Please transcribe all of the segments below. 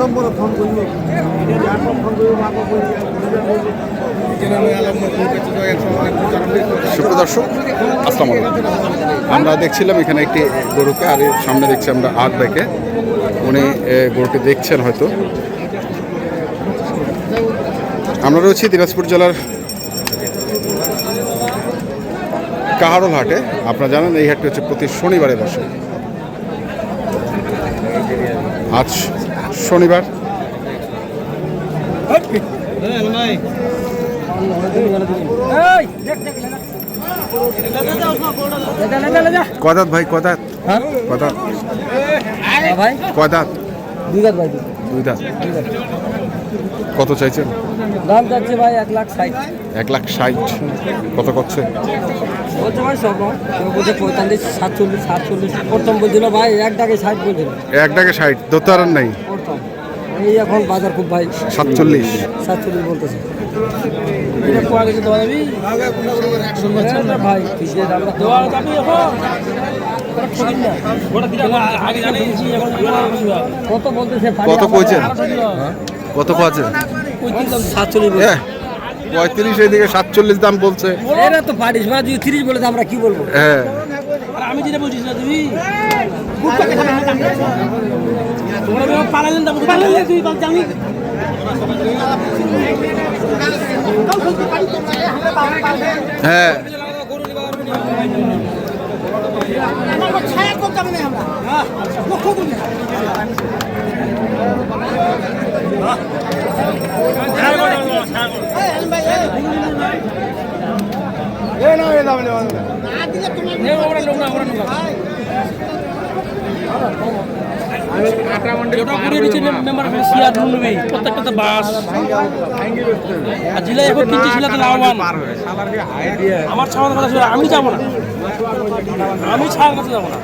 নম্বরে ফোন করব সুপ্রদর্শক আসসালামু আমরা দেখছিলাম এখানে একটি গরুকে, আর সামনে দেখছি আমরা আট ব্যাকে উনি গরুটি দেখছেন হয়তো। আমরা রয়েছি দিনাজপুর জেলার কাহারল হাটে। আপনারা জানেন, এই হাটটি হচ্ছে প্রতি শনিবারে বসে। আজ শনিবার। কদাত ভাই কদাত। হ্যাঁ? কদাত। কদাত। দুই দাঁত ভাই। দুই দাঁত। কত চাইছেন? দাম যাচ্ছে ভাই এক লাখ ষাট। এক লাখ ষাট। কত করছে? বলছে ভাই সব। রকম কেউ বলছে পঁয়তাল্লিশ সাতচল্লিশ সাতচল্লিশ। প্রথম বলছিল ভাই এক ডাকে ষাট বলছিল। এক টাকা ষাট। দোতে আর নাই? প্রথম। এই এখন বাজার খুব ভাই। সাতচল্লিশ। সাতচল্লিশ বলতেছে। এটা কোয়া গেছে দেওয়া যাবি ভাই কত বলতেছে? কত কইছেন? কত হ্যাঁ পঁয়ত্রিশ এদিকে সাতচল্লিশ দাম বলছে। এরা তো পারিস বা যদি তিরিশ বলে তো আমরা কি বলব? হ্যাঁ। আমি যেটা বলছিস না তুমি তোমরা পালালেন দাম পালালেন তুই জানি হ্যাঁ। ওটা করে দিচ্ছে মেম্বার সিয়ার নুনবি প্রত্যেকটা বাস আর জেলা এখন কিনছে ছিল তো লাভবান আমার ছিল আমি যাব না। আমি ছাওয়ার কাছে যাব না।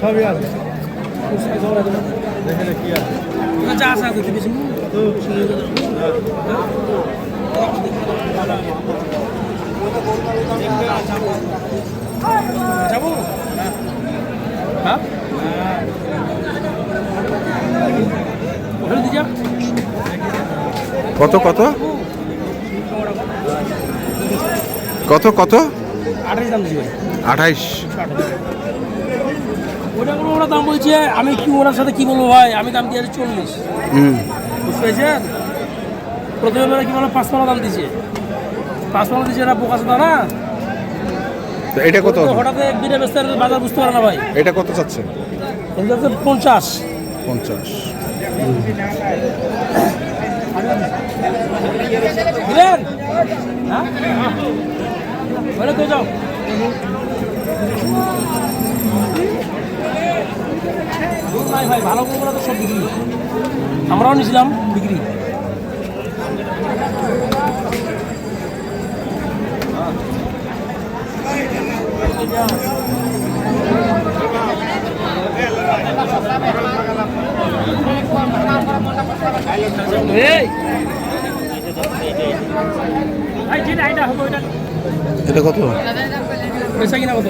সবই আছে। যা আসা আছে বেশি যাব? হ্যাঁ? কত কত? কত কত? আঠাইশ ওটা কোনো ওরা দাম বলছে আমি কি ওনার সাথে কি বলব ভাই? আমি দাম দিয়েছি চল্লিশ। হুম। বুঝতে পেরেছেন? প্রথমে বেলা কি বলো পাঁচ পালা দাম দিছে পাঁচ পালা দিছে এটা বোকা সাদা না? এটা কত? হঠাৎ এক দুইটা বাজার বুঝতে পারে না ভাই। এটা কত চাচ্ছে? এটা হচ্ছে পঞ্চাশ। পঞ্চাশ। হ্যাঁ? বলে তো যাও। ভাই ভালো করে তো সব বিক্রি আমরাও নিয়েছিলাম বিক্রি এটা কত পয়সা কিনা কত?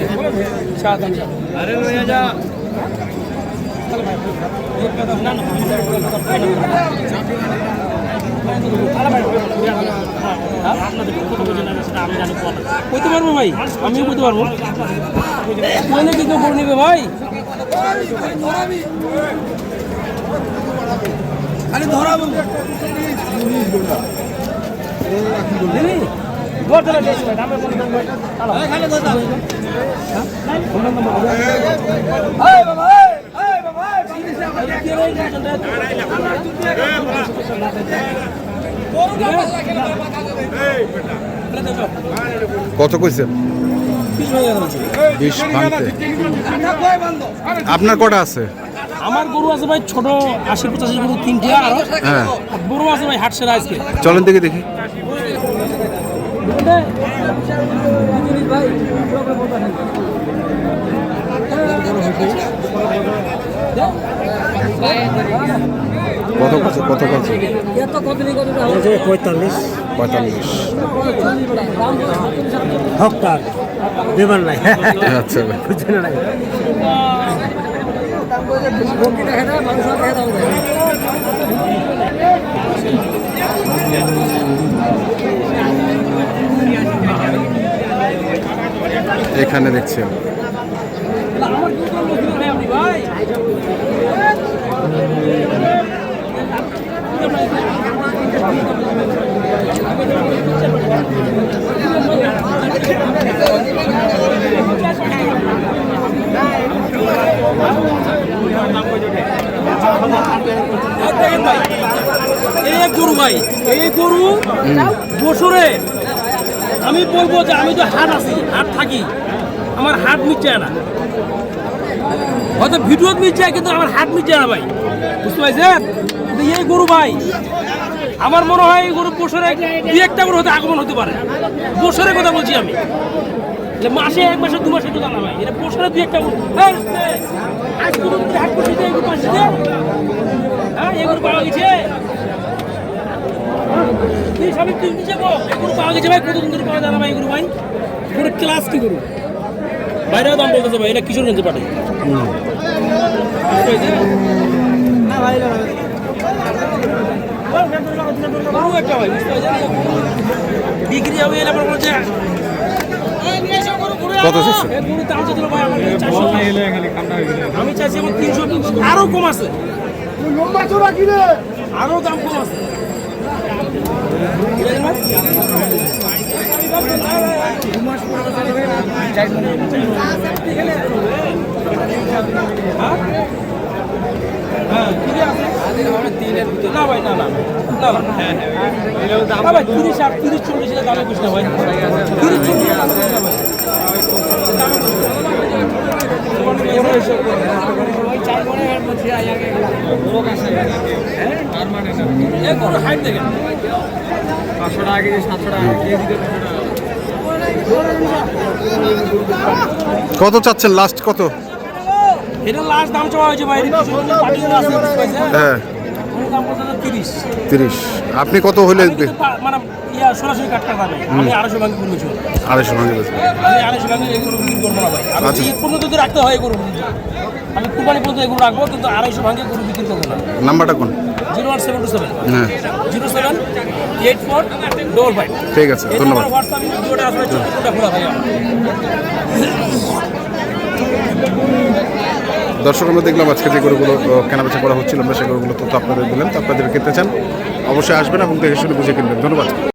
সাত আরে যা কইতে পারব ভাই? আমিও কইতে পারব। মনে কি কেউ করে নেবে ভাই? খালি ধরাবো। কত কইছেন বিশ ভাঙতে। আপনার কটা আছে? আমার গরু আছে ভাই ছোট আশি পঁচাশি গরু তিনটে আর হ্যাঁ। বড় আছে ভাই হাটসের আজকে। চলেন দেখে দেখি। কত কাছে কত কত নেই কত পঁয়তাল্লিশ। পঁয়তাল্লিশ। হকার দেবার নাই। আচ্ছা ভাই। এখানে দেখছি। আমার কি কোনো লোক ভাই আপনি ভাই এই ভাই, এই এক গরু ভাই এই গরু বছরে আমি বলব যে আমি তো হাট আছি হাট থাকি আমার হাত মিটছে না। হয়তো ভিডিও মিটছে, কিন্তু আমার হাত মিটছে না ভাই। বুঝতে পারছেন? এই গরু ভাই, আমার মনে হয় এই গরু বছরে দুই একটা গরু হতে আগমন হতে পারে। বছরের কথা বলছি আমি। মাসে এক মাসে, দু মাসে তো জানা ভাই এটা বছরে দুই একটা গরু। হ্যাঁ এই গরু পাওয়া গেছে। তুই সবই তুই নিজে পাওয়া গেছে ভাই, কতদিন ধরে পাওয়া যায় না ভাই গরু ভাই? গরু ক্লাস কি গরু? বাইরেও দাম বলতেছে ভাই এটা কিশোরগঞ্জে পাঠাই। বিক্রি হবে বলছে কত আমি চাইছি তিনশো আরও কম আছে। আরও দাম কম আছে। হ্যাঁ, 30 আর 30 40 এর দামে বুঝতে ভাই? 30 40 এর দামে বুঝতে ভাই? এ কোনো হাইট দেখেন। কত চাচ্ছেন? লাস্ট কত? এটা লাস্ট দাম চাওয়া হয়েছে ভাই? হ্যাঁ। তিরিশ। আপনি কত হলে মানে সরাসরি কাটতে পারবে আমি আড়াইশো ভাঙি করব ছিল আড়াইশো ভাঙে আমি আড়াইশো ভাঙি এগুলো বিক্রি করব না ভাই। আমি আচ্ছা। রাখতে হয় এগুলো আমি কুরবানি পর্যন্ত এগুলো রাখব কিন্তু আড়াইশো ভাঙি গরু বিক্রি করব না। নাম্বারটা কোন? Zero one seven two seven. হ্যাঁ। Zero seven eight four double five. ঠিক আছে ধন্যবাদ। ভিডিওটা আসলে। দর্শক, আমরা দেখলাম আজকে যে গরুগুলো কেনাবেচা করা হচ্ছিল, আমরা সে গরুগুলো তথ্য আপনাদের দিলাম। তো আপনাদের কিনতে চান, অবশ্যই আসবেন এবং দেখে শুনে বুঝে কিনবেন। ধন্যবাদ।